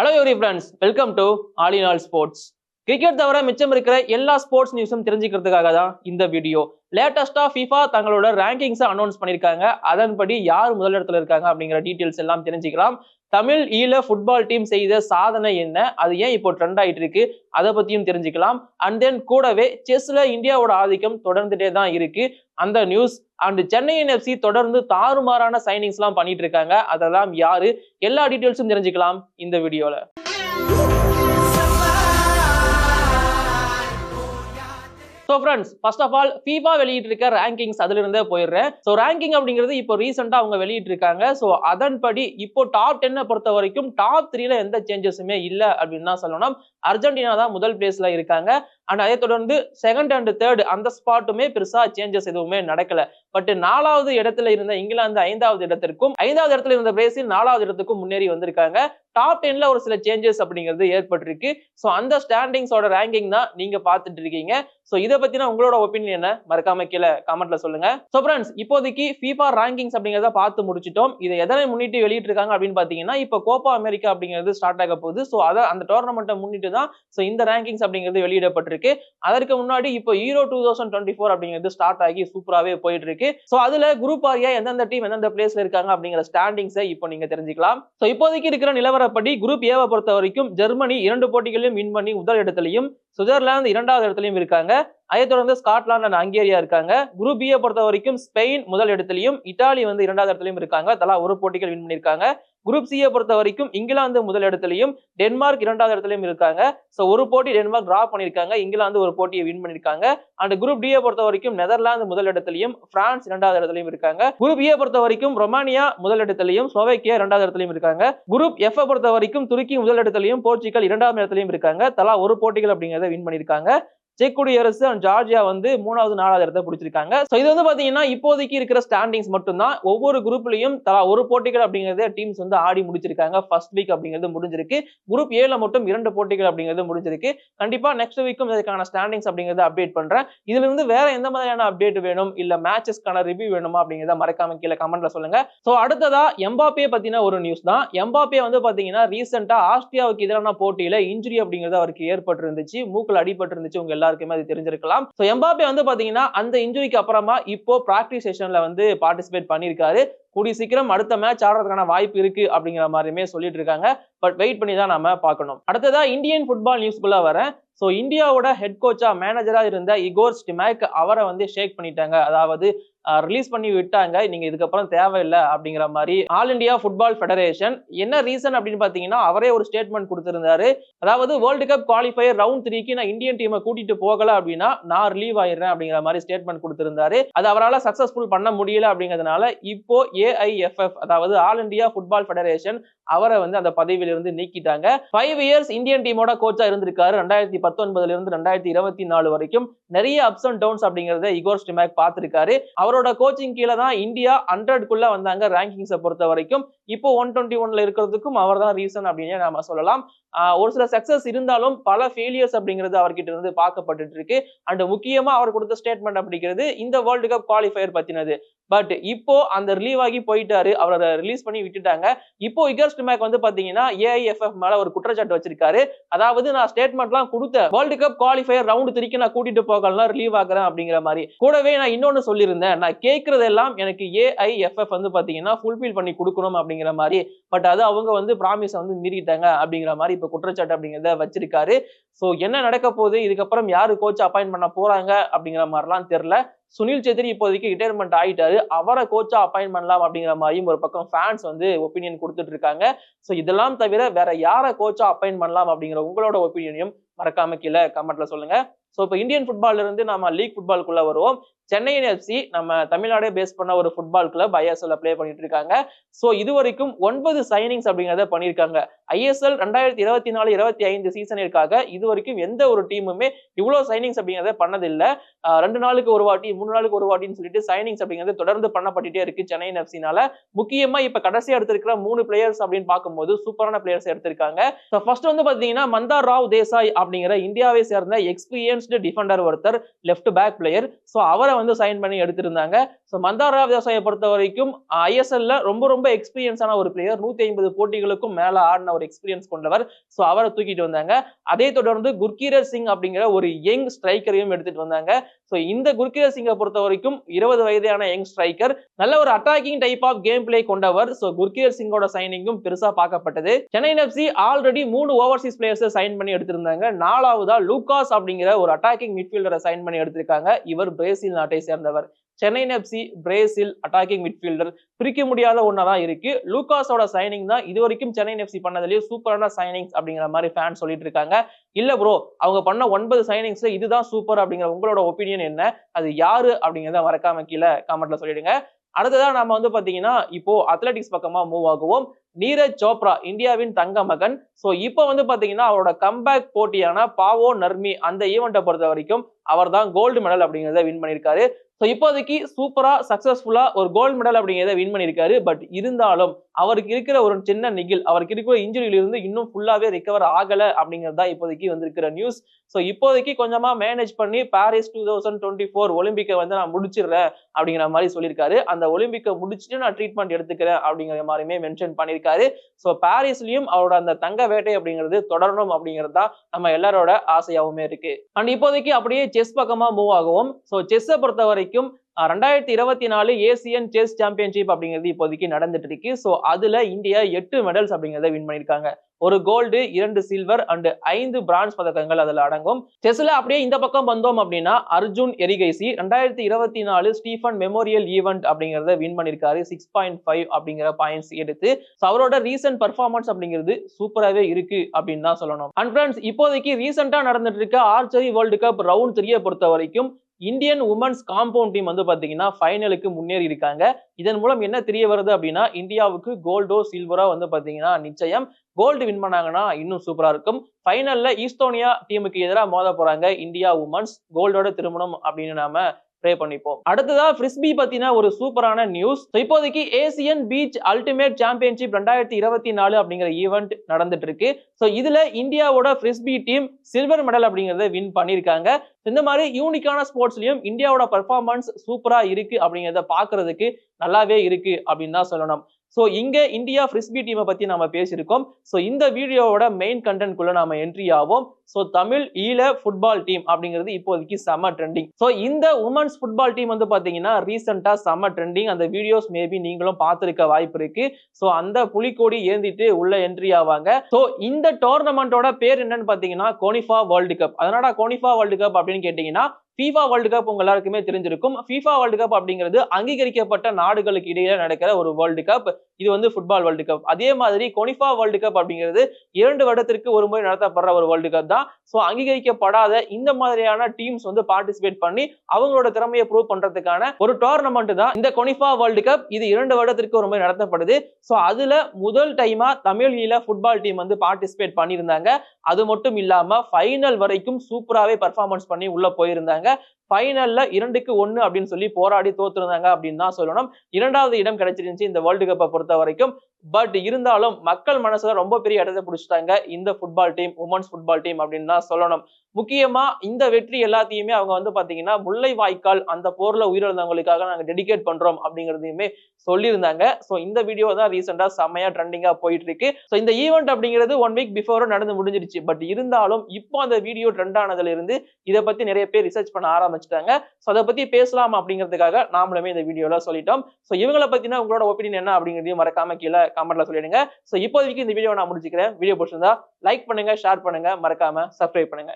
Hello every friends welcome to all in all sports cricket தவிர மிச்சம் இருக்கிற எல்லா ஸ்போர்ட்ஸ் நியூஸும் தெரிஞ்சுக்கிறதுக்காக தான் இந்த வீடியோ லேட்டஸ்டா ஃபிஃபா தங்களோட ரேங்கிங்ஸை அனௌன்ஸ் பண்ணியிருக்காங்க. அதன்படி யார் முதலிடத்துல இருக்காங்க அப்படிங்கிற டீட்டெயில்ஸ் எல்லாம் தெரிஞ்சுக்கலாம். தமிழ் ஈழ ஃபுட்பால் டீம் செய்த சாதனை என்ன? அது ஏன் இப்போ ட்ரெண்ட் ஆயிட்டு இருக்கு? அதை பத்தியும் தெரிஞ்சுக்கலாம். அண்ட் தென் கூடவே செஸ்ல இந்தியாவோட ஆதிக்கம் தொடர்ந்துட்டே தான் இருக்கு. அந்த நியூஸ் அண்ட் சென்னை எஃப்சி தொடர்ந்து தாறுமாறான சைனிங்ஸ் எல்லாம் பண்ணிட்டு இருக்காங்க. அதெல்லாம் யாரு? எல்லா டீட்டெயில்ஸும் தெரிஞ்சுக்கலாம் இந்த வீடியோல so friends first of all FIFA வெளியிட்டிருக்க rankings அதுல இருந்தே போயிடுறேன். ஸோ ரேங்கிங் அப்படிங்கிறது இப்போ ரீசெண்டாக அவங்க வெளியிட்டிருக்காங்க. ஸோ அதன்படி இப்போ டாப் டென்னை பொறுத்த வரைக்கும் டாப் த்ரீல எந்த சேஞ்சஸுமே இல்லை அப்படின்னு தான் சொல்லணும். அர்ஜென்டினா தான் முதல் பிளேஸ்ல இருக்காங்க. அண்ட் அதை தொடர்ந்து செகண்ட் அண்ட் தேர்டு அந்த ஸ்பாட்டுமே பெருசா சேஞ்சஸ் எதுவுமே நடக்கல. பட் நாலாவது இடத்துல இருந்த இங்கிலாந்து ஐந்தாவது இடத்திற்கும் ஐந்தாவது இடத்துல இருந்த பிரேசில் நாலாவது இடத்துக்கும் முன்னேறி வந்திருக்காங்க. டாப் டென்ல ஒரு சில சேஞ்சஸ் அப்படிங்கிறது ஏற்பட்டிருக்கு. ஸோ அந்த ஸ்டாண்டிங்ஸோட ரேங்கிங் தான் நீங்க பார்த்துட்டு இருக்கீங்க. ஸோ இதை பத்தின உங்களோட ஒப்பீனியன் என்ன? மறக்காம கீழே கமெண்ட்ல சொல்லுங்க. ஸோ ஃப்ரெண்ட்ஸ் இப்போதைக்கு ஃபீஃபா ரேங்கிங்ஸ் அப்படிங்கிறத பார்த்து முடிச்சிட்டோம். இதை எதனை முன்னிட்டு வெளியிட்டிருக்காங்க அப்படின்னு பாத்தீங்கன்னா இப்போ கோப்பா அமெரிக்கா அப்படிங்கிறது ஸ்டார்ட் ஆக போகுது. ஸோ அதை அந்த டோர்னமெண்ட்டை முன்னிட்டு தான் ஸோ இந்த ரேங்கிங்ஸ் அப்படிங்கிறது வெளியிடப்பட்டிருக்கு. அதற்கு முன்னாடி இப்போ Euro two thousand twenty four அப்படிங்கிறது ஸ்டார்ட் ஆகி சூப்பராகவே போயிட்டு இருக்கு ஸோ அதுல குரூப் ஆரியா எந்தெந்த டீம் எந்தெந்த பிளேஸ்ல இருக்காங்க அப்படிங்கிற ஸ்டாண்டிங்ஸை இப்போ நீங்க தெரிஞ்சுக்கலாம். ஸோ இப்போதைக்கு இருக்கிற நிலவரப்படி குரூப் ஏவை பொறுத்த வரைக்கும் ஜெர்மனி இரண்டு போட்டிகளையும் வின் பண்ணி முதல் இடத்துலையும் சுவிட்சர்லாந்து இரண்டாவது இடத்துலையும் இருக்காங்க. அதை தொடர்ந்து ஸ்காட்லாந்து அண்ட் ஹங்கேரியா இருக்காங்க. குரூப் பியை பொறுத்த வரைக்கும் ஸ்பெயின் முதல் இடத்துலையும் இட்டாலி வந்து இரண்டாவது இடத்துலையும் இருக்காங்க. தலா ஒரு போட்டிகள் வின் பண்ணியிருக்காங்க. குரூப் சியை பொறுத்த வரைக்கும் இங்கிலாந்து முதல் இடத்துலையும் டென்மார்க் இரண்டாவது இடத்துலையும் இருக்காங்க. ஸோ ஒரு போட்டி டென்மார்க் டிரா பண்ணியிருக்காங்க. இங்கிலாந்து ஒரு போட்டியை வின் பண்ணியிருக்காங்க. அண்ட் குரூப் டியை பொறுத்த வரைக்கும் நெதர்லாந்து முதல் இடத்துலையும் பிரான்ஸ் இரண்டாவது இடத்துலையும் இருக்காங்க. குரூப் ஏ e பொறுத்த வரைக்கும் ரொமானியா முதல் இடத்துலையும் ஸ்லோவேக்கியா இரண்டாவது இடத்துலையும் இருக்காங்க. குரூப் எஃப் பொறுத்த வரைக்கும் துருக்கி முதல் இடத்துலையும் போர்ச்சுகல் இரண்டாவது இடத்துலையும் இருக்காங்க. தலா ஒரு போட்டிகள் அப்படிங்கிறத வின் பண்ணியிருக்காங்க. செக் குடியரசு அண்ட் ஜார்ஜியா வந்து மூணாவது நாலாவது இடத்தை பிடிச்சிருக்காங்க. ஸோ இது வந்து பாத்தீங்கன்னா இப்போதைக்கு இருக்கிற ஸ்டாண்டிங்ஸ் மட்டும்தான். ஒவ்வொரு குரூப்லையும் தலா ஒரு போட்டிகள் அப்படிங்கிறத டீம்ஸ் வந்து ஆடி முடிச்சிருக்காங்க. ஃபர்ஸ்ட் வீக் அப்படிங்கிறது முடிஞ்சிருக்கு. குரூப் ஏல மட்டும் இரண்டு போட்டிகள் அப்படிங்கிறது முடிஞ்சிருக்கு. கண்டிப்பா நெக்ஸ்ட் வீக்கும் இதுக்கான ஸ்டாண்டிங்ஸ் அப்படிங்கிறத அப்டேட் பண்றேன். இதுல இருந்து வேற எந்த மாதிரியான அப்டேட் வேணும்? இல்ல மேட்சஸ்க்கான ரிவ்யூ வேணுமா? அப்படிங்கிறத மறக்காம கீழே கமெண்ட்ல சொல்லுங்க. ஸோ அடுத்ததா எம்பாப்பே பத்தின ஒரு நியூஸ் தான். எம்பாப்பே வந்து பாத்தீங்கன்னா ரீசெண்டா ஆஸ்திரியாவுக்கு எதிரான போட்டியில இன்ஜுரி அப்படிங்கிறது அவருக்கு ஏற்பட்டு இருந்துச்சு மூக்கில் அடிபட்டு இருந்துச்சு உங்க எல்லாருக்குமே அது தெரிஞ்சிருக்கலாம். ஸோ எம்பாபே வந்து பாத்தீங்கன்னா அந்த இன்ஜுரிக்கு அப்புறமா இப்போ பிராக்டிஸ் செஷன்ல வந்து பார்ட்டிசிபேட் பண்ணியிருக்காரு கூடிய சீக்கிரம் அடுத்த மேட்ச் ஆடுறதுக்கான வாய்ப்பு இருக்கு அப்படிங்கிற மாதிரியுமே சொல்லிட்டு இருக்காங்க. பட் வெயிட் பண்ணி தான் நாம பார்க்கணும். அடுத்ததா இந்தியன் ஃபுட்பால் நியூஸ்குள்ள வரேன். ஸோ இந்தியாவோட ஹெட் கோச்சா மேனேஜரா இருந்த இகோர் ஸ்டிமேக் அவரை வந்து ஷேக் பண்ணிட்டாங்க. அதாவது ரிலீஸ் பண்ணி விட்டாங்க. நீங்க இதுக்கப்புறம் தேவையில்லை அப்படிங்கிற மாதிரி ஆல் இந்தியா ஃபுட்பால் ஃபெடரேஷன் என்ன ரீசன் அப்படின்னு பாத்தீங்கன்னா அவரே ஒரு ஸ்டேட்மெண்ட் கொடுத்திருந்தாரு. அதாவது வேர்ல்டு கப் குவாலிஃபயர் ரவுண்ட் த்ரீக்கு நான் இந்தியன் டீமை கூட்டிட்டு போகல அப்படின்னா நான் ரிலீவ் ஆயிடுறேன் அப்படிங்கிற மாதிரி ஸ்டேட்மெண்ட் கொடுத்திருந்தாரு. அது அவரால் சக்சஸ்ஃபுல் பண்ண முடியல அப்படிங்கிறதுனால இப்போ ஏஐஎஃப்எஃப் அதாவது ஆல் இந்தியா ஃபுட்பால் ஃபெடரேஷன் அவரை வந்து அந்த பதவியிலிருந்து நீக்கிட்டாங்க. ஃபைவ் இயர்ஸ் இந்தியன் டீமோட கோச்சா இருந்திருக்காரு ரெண்டாயிரத்தி பத்தொன்பதுல இருந்து ரெண்டாயிரத்தி இருபத்தி நாலு வரைக்கும் நிறைய அப்ஸ் அண்ட் டவுன்ஸ் அப்படிங்கறத இகோர் ஸ்டிமேக் பார்த்திருக்காரு. அவரோட கோச்சிங் கீழே தான் இந்தியா ஹண்ட்ரட்குள்ள வந்தாங்க ரேங்கிங்ஸை பொறுத்த வரைக்கும். இப்போ ஒன் டுவெண்ட்டி ஒன்ல இருக்கிறதுக்கும் அவர் தான் ரீசன் அப்படின்னு நாம சொல்லலாம். ஒரு சில சக்சஸ் இருந்தாலும் பல ஃபெயிலியர்ஸ் அப்படிங்கிறது அவர்கிட்ட இருந்து பார்க்கப்பட்டு இருக்கு. அண்ட் முக்கியமா அவர் கொடுத்த ஸ்டேட்மெண்ட் அப்படிங்கிறது இந்த வேர்ல்டு கப் குவாலிஃபயர் பத்தினது. பட் இப்போ அந்த ரிலீவ் ஆகி போயிட்டாரு. அவரை ரிலீஸ் பண்ணி விட்டுட்டாங்க. இப்போ இகர்ஸ்ட் மேக் வந்து பாத்தீங்கன்னா ஏஐஎஃப்எஃப் மேல ஒரு குற்றச்சாட்டு வச்சிருக்காரு. அதாவது நான் ஸ்டேட்மெண்ட்லாம் கொடுத்த வேர்ல்டு கப் குவாலிஃபயர் ரவுண்ட் திரிக்க நான் கூட்டிட்டு போகலாம் ரிலீவ் ஆகிறேன் அப்படிங்கிற மாதிரி. கூடவே நான் இன்னொன்னு சொல்லியிருந்தேன். நான் கேட்கறதெல்லாம் எனக்கு ஏஐஎஃப்எஃப் வந்து பாத்தீங்கன்னா ஃபுல்ஃபில் பண்ணி கொடுக்கணும் அப்படிங்கிற மாதிரி. பட் அது அவங்க வந்து ப்ராமிஸை வந்து மீறிட்டாங்க அப்படிங்கிற மாதிரி இப்போ குற்றச்சாட்டு அப்படிங்கிறத வச்சிருக்காரு. ஸோ என்ன நடக்க போகுது? இதுக்கப்புறம் யாரு கோச் அப்பாயின்ட் பண்ண போறாங்க அப்படிங்கிற மாதிரிலாம் தெரியல. சுனில் சேத்ரி இப்போதைக்கு ரிட்டையர்மெண்ட் ஆயிட்டாரு. அவரை கோச்சா அப்பாயின் பண்ணலாம் அப்படிங்கிற மாதிரியும் ஒரு பக்கம் ஃபேன்ஸ் வந்து ஒப்பீனியன் கொடுத்துட்டு இருக்காங்க. ஸோ இதெல்லாம் தவிர வேற யாரை கோச்சா அப்பாயின் பண்ணலாம் அப்படிங்கிற உங்களோட ஒப்பீனியனையும் மறக்காம கீழே கமெண்ட்ல சொல்லுங்க. ஸோ இப்போ இந்தியன் ஃபுட்பால்ல இருந்து நம்ம லீக் ஃபுட்பால்குள்ள வருவோம். சென்னை எஃப்சி நம்ம தமிழ்நாடே பேஸ் பண்ண ஒரு ஃபுட்பால் கிளப் ஐஎஸ்எல்ல ப்ளே பண்ணிட்டு இருக்காங்க. ஸோ இது வரைக்கும் ஒன்பது சைனிங்ஸ் அப்படிங்கிறத பண்ணியிருக்காங்க. ஐஎஸ்எல் ரெண்டாயிரத்தி இருபத்தி நாலு இருபத்தி ஐந்து சீசனிற்காக இது வரைக்கும் எந்த ஒரு டீமுமே இவ்வளோ சைனிங்ஸ் அப்படிங்கிறத பண்ணதில்லை. ரெண்டு நாளுக்கு ஒரு வாட்டி மூணு நாளுக்கு ஒரு வாட்டின்னு சொல்லிட்டு சைனிங்ஸ் அப்படிங்கிறது தொடர்ந்து பண்ணப்பட்டுட்டே இருக்கு சென்னை எஃப்சினால முக்கியமா இப்போ கடைசியாக எடுத்திருக்கிற மூணு பிளேயர்ஸ் அப்படின்னு பார்க்கும்போது சூப்பரான பிளேயர்ஸ் எடுத்திருக்காங்க. ஸோ ஃபர்ஸ்ட் வந்து பாத்தீங்கன்னா மந்தார் ராவ் தேசாய் அப்படிங்கிற இந்தியாவை சேர்ந்த எக்ஸ்பீரியன்ஸ் எக்ஸ்பீரியன்ஸ்டு டிஃபெண்டர் ஒருத்தர் லெஃப்ட் பேக் பிளேயர் ஸோ அவரை வந்து சைன் பண்ணி எடுத்திருந்தாங்க. ஸோ மந்தாரா விவசாயை பொறுத்த வரைக்கும் ஐஎஸ்எல்ல ரொம்ப ரொம்ப எக்ஸ்பீரியன்ஸான ஒரு பிளேயர் நூத்தி ஐம்பது போட்டிகளுக்கும் மேல ஆடின ஒரு எக்ஸ்பீரியன்ஸ் கொண்டவர். ஸோ அவரை தூக்கிட்டு வந்தாங்க. அதே தொடர்ந்து குர்கீரர் சிங் அப்படிங்கிற ஒரு யங் ஸ்ட்ரைக்கரையும் எடுத்துட்டு வந்தாங்க. ஸோ இந்த குர்கீரர் சிங்கை பொறுத்த வரைக்கும் இருபது வயதான யங் ஸ்ட்ரைக்கர் நல்ல ஒரு attacking type of game play கொண்டவர். ஸோ குர்கீரர் சிங்கோட சைனிங்கும் பெருசா பார்க்கப்பட்டது. சென்னை எஃப்சி ஆல்ரெடி மூணு ஓவர்சீஸ் பிளேயர்ஸை சைன் பண்ணி எடுத்திருந்தாங்க. நாலாவதா லூகாஸ் அப்படிங்கிற ஒரு அட்டாக்கிங் மிட்ஃபீல்டரை சைன் பண்ணி எடுத்திருக்காங்க. இவர் பிரேசில் நாட்டை சேர்ந்தவர். Chennai FC Brazil attacking midfielder பிரிக்க முடியாத ஒன்றா தான் இருக்கு. லூகாஸோட சைனிங் தான் இது வரைக்கும் சென்னை எஃப்சி பண்ணதுலேயே சூப்பரான சைனிங்ஸ் அப்படிங்கிற மாதிரி ஃபேன் சொல்லிட்டு இருக்காங்க. இல்ல ப்ரோ அவங்க பண்ண ஒன்பது சைனிங்ஸ்ல இதுதான் சூப்பர் அப்படிங்கிற உங்களோட ஒப்பீனியன் என்ன? அது யாரு அப்படிங்கிறத மறக்காம கீழே காமெண்ட்ல சொல்லிடுங்க. அடுத்ததா நம்ம வந்து பாத்தீங்கன்னா இப்போ அத்லெட்டிக்ஸ் பக்கமா மூவ் ஆகுவோம். நீரஜ் சோப்ரா இந்தியாவின் தங்க மகன் ஸோ இப்போ வந்து பாத்தீங்கன்னா அவரோட கம்பேக் போட்டியான பாவோ நர்மி அந்த ஈவெண்ட்டை பொறுத்த வரைக்கும் அவர் தான் கோல்டு மெடல் அப்படிங்கிறத வின் பண்ணியிருக்காரு. ஸோ இப்போதைக்கு சூப்பரா சக்சஸ்ஃபுல்லா ஒரு கோல்டு மெடல் அப்படிங்கிறத வின் பண்ணியிருக்காரு. பட் இருந்தாலும் அவருக்கு இருக்கிற ஒரு சின்ன நிகில் அவருக்கு இருக்கிற இன்ஜுரியில இருந்து இன்னும் ஃபுல்லாவே ரிகவர் ஆகல அப்படிங்கிறதா இப்போதைக்கு வந்திருக்கிற நியூஸ் ஸோ இப்போதைக்கு கொஞ்சமா மேனேஜ் பண்ணி Paris two thousand twenty four ஒலிம்பிக்கை வந்து நான் முடிச்சிடுறேன் அப்படிங்கிற மாதிரி சொல்லியிருக்காரு. அந்த ஒலிம்பிக்கை முடிச்சுட்டு நான் ட்ரீட்மெண்ட் எடுத்துக்கிறேன் அப்படிங்கிற மாதிரியுமே மென்ஷன் பண்ணியிருக்காரு. ஸோ பாரிஸ்லயும் அவரோட அந்த தங்க வேட்டை அப்படிங்கிறது தொடரணும் அப்படிங்கிறது தான் நம்ம எல்லாரோட ஆசையாகவுமே இருக்கு. அண்ட் இப்போதைக்கு அப்படியே செஸ் பக்கமா மூவ் ஆகவும் ஸோ செஸ்ஸை பொறுத்த வரைக்கும் ரெண்டாயிரத்தி இருபத்தி நாலு ஏசியன் செஸ் சாம்பியன்ஷிப் அப்படிங்கிறது இப்போதைக்கு நடந்துட்டு இருக்கு. ஸோ அதுல இந்தியா எட்டு மெடல்ஸ் அப்படிங்கிறத வின் பண்ணியிருக்காங்க. ஒரு கோல்டு இரண்டு சில்வர் அண்ட் ஐந்து பிரான்ஸ் பதக்கங்கள் அதுல அடங்கும். செஸ்ல அப்படியே இந்த பக்கம் வந்தோம் அப்படின்னா அர்ஜுன் எரிகைசி ரெண்டாயிரத்தி இருபத்தி நாலு ஸ்டீஃபன் மெமோரியல் ஈவெண்ட் அப்படிங்கிறத வின் பண்ணியிருக்காரு. சிக்ஸ் பாயிண்ட் ஃபைவ் அப்படிங்கிற பாயிண்ட்ஸ் எடுத்து ஸோ அவரோட ரீசன்ட் பர்ஃபார்மன்ஸ் அப்படிங்கிறது சூப்பராகவே இருக்கு அப்படின்னு தான் சொல்லணும். அண்ட் ஃப்ரெண்ட்ஸ் இப்போதைக்கு ரீசெண்டாக நடந்துட்டு இருக்க ஆர்ச்சரி வேர்ல்டு கப் ரவுண்ட் த்ரீயை பொறுத்த வரைக்கும் இந்தியன் உமன்ஸ் காம்பவுண்ட் டீம் வந்து பார்த்தீங்கன்னா ஃபைனலுக்கு முன்னேறி இருக்காங்க. இதன் மூலம் என்ன தெரிய வருது அப்படின்னா இந்தியாவுக்கு கோல்டோ சில்வரோ வந்து பார்த்தீங்கன்னா நிச்சயம். கோல்டு வின் பண்ணாங்கன்னா இன்னும் சூப்பராக இருக்கும். ஃபைனலில் ஈஸ்டோனியா டீமுக்கு எதிராக மோத போகிறாங்க இந்தியா உமன்ஸ். கோல்டோட திருமணம் அப்படின்னு நாம ப்ரே பண்ணிப்போம். அடுத்ததா ஃப்ரிஸ்பி பத்தின ஒரு சூப்பரான நியூஸ் இப்போதைக்கு ஏசியன் பீச் அல்டிமேட் சாம்பியன்ஷிப் ரெண்டாயிரத்தி இருபத்தி நாலு அப்படிங்கிற ஈவெண்ட் நடந்துட்டு இருக்கு ஸோ இதுல இந்தியாவோட ஃப்ரிஸ்பி டீம் சில்வர் மெடல் அப்படிங்கறத வின் பண்ணியிருக்காங்க. இந்த மாதிரி யூனிக்கான ஸ்போர்ட்ஸ்லயும் இந்தியாவோட பர்ஃபார்மன்ஸ் சூப்பரா இருக்கு அப்படிங்கிறத பாக்குறதுக்கு நல்லாவே இருக்கு அப்படின்னு தான் சொல்லணும். ஸோ இங்கே இந்தியா ஃப்ரிஸ்பி டீமை பற்றி நம்ம பேசியிருக்கோம். ஸோ இந்த வீடியோவோட மெயின் கண்டென்ட்குள்ளே நம்ம என்ட்ரி ஆவோம். ஸோ தமிழ் ஈழ ஃபுட்பால் டீம் அப்படிங்கிறது இப்போதைக்கு செம ட்ரெண்டிங் ஸோ இந்த உமன்ஸ் ஃபுட்பால் டீம் வந்து பார்த்தீங்கன்னா ரீசெண்டாக செம ட்ரெண்டிங் அந்த வீடியோஸ் மேபி நீங்களும் பார்த்துருக்க வாய்ப்பு இருக்கு. ஸோ அந்த புலிக்கோடி ஏந்திட்டு உள்ள என்ட்ரி ஆவாங்க. ஸோ இந்த டோர்னமெண்ட்டோட பேர் என்னன்னு பார்த்தீங்கன்னா கோனிஃபா வேர்ல்டு கப் அதனால கோனிஃபா வேர்ல்டு கப் அப்படின்னு கேட்டிங்கன்னா ஃபீஃபா வேர்ல்டு கப் உங்க எல்லாருக்குமே தெரிஞ்சிருக்கும். ஃபீஃபா வேர்ல்டு கப் அப்படிங்கிறது அங்கீகரிக்கப்பட்ட நாடுகளுக்கு இடையில நடக்கிற ஒரு வேர்ல்டு கப் இது வந்து ஃபுட்பால் வேர்ல்டு கப் அதே மாதிரி கொனிஃபா வேர்ல்டு கப் அப்படிங்கிறது இரண்டு வருடத்திற்கு ஒரு முறை நடத்தப்படுற ஒரு வேர்ல்டு கப் தான். ஸோ அங்கீகரிக்கப்படாத இந்த மாதிரியான டீம்ஸ் வந்து பார்ட்டிசிபேட் பண்ணி அவங்களோட திறமையை ப்ரூவ் பண்றதுக்கான ஒரு டோர்னமெண்ட் தான் இந்த கொனிஃபா வேர்ல்டு கப் இது இரண்டு வருடத்திற்கு ஒரு முறை நடத்தப்படுது. ஸோ அதுல முதல் டைமா தமிழ் ஈழ ஃபுட்பால் டீம் வந்து பார்ட்டிசிபேட் பண்ணியிருந்தாங்க. அது மட்டும் இல்லாம ஃபைனல் வரைக்கும் சூப்பராகவே பர்ஃபார்மன்ஸ் பண்ணி உள்ள போயிருந்தாங்க. ஃபைனல்ல இரண்டுக்கு ஒன்னு அப்படின்னு சொல்லி போராடி தோத்துருந்தாங்க அப்படின்னு தான் சொல்லணும். இரண்டாவது இடம் கிடைச்சிருந்துச்சு இந்த வேர்ல்டு கப்பை பொறுத்த வரைக்கும் பட் இருந்தாலும் மக்கள் மனசுல ரொம்ப பெரிய இடத்தை பிடிச்சிட்டாங்க. இந்த football team women's football team அப்படின்னு தான் சொல்லணும். முக்கியமா இந்த வெற்றி எல்லாத்தையுமே அவங்க வந்து பாத்தீங்கன்னா முல்லை வாய்க்கால் அந்த போர்ல உயிரிழந்தவங்களுக்காக நாங்க டெடிகேட் பண்றோம் அப்படிங்கிறதையுமே சொல்லியிருந்தாங்க. ஸோ இந்த வீடியோ தான் ரீசெண்டா செம்மையா ட்ரெண்டிங்கா போயிட்டு இருக்கு ஸோ இந்த ஈவெண்ட் அப்படிங்கிறது ஒன் வீக் பிஃபோரும் நடந்து முடிஞ்சிருச்சு. பட் இருந்தாலும் இப்போ அந்த வீடியோ ட்ரெண்ட் ஆனதுல இருந்து இதை பத்தி நிறைய பேர் ரிசர்ச் பண்ண ஆரம்பிச்சிட்டாங்க. ஸோ அதை பத்தி பேசலாம் அப்படிங்கிறதுக்காக நாமளுமே இந்த வீடியோல சொல்லிட்டோம். ஸோ இவங்களை பத்தினா உங்களோட ஒப்பீனியன் என்ன அப்படிங்கிறதையும் மறக்காம கீழே கமெண்ட்ல சொல்லிடுங்க. ஸோ இப்போதைக்கு இந்த வீடியோ நான் முடிச்சுக்கிறேன். வீடியோ பிடிச்சிருந்தா லைக் பண்ணுங்க ஷேர் பண்ணுங்க. மறக்காம சப்ஸ்கிரைப் பண்ணுங்க.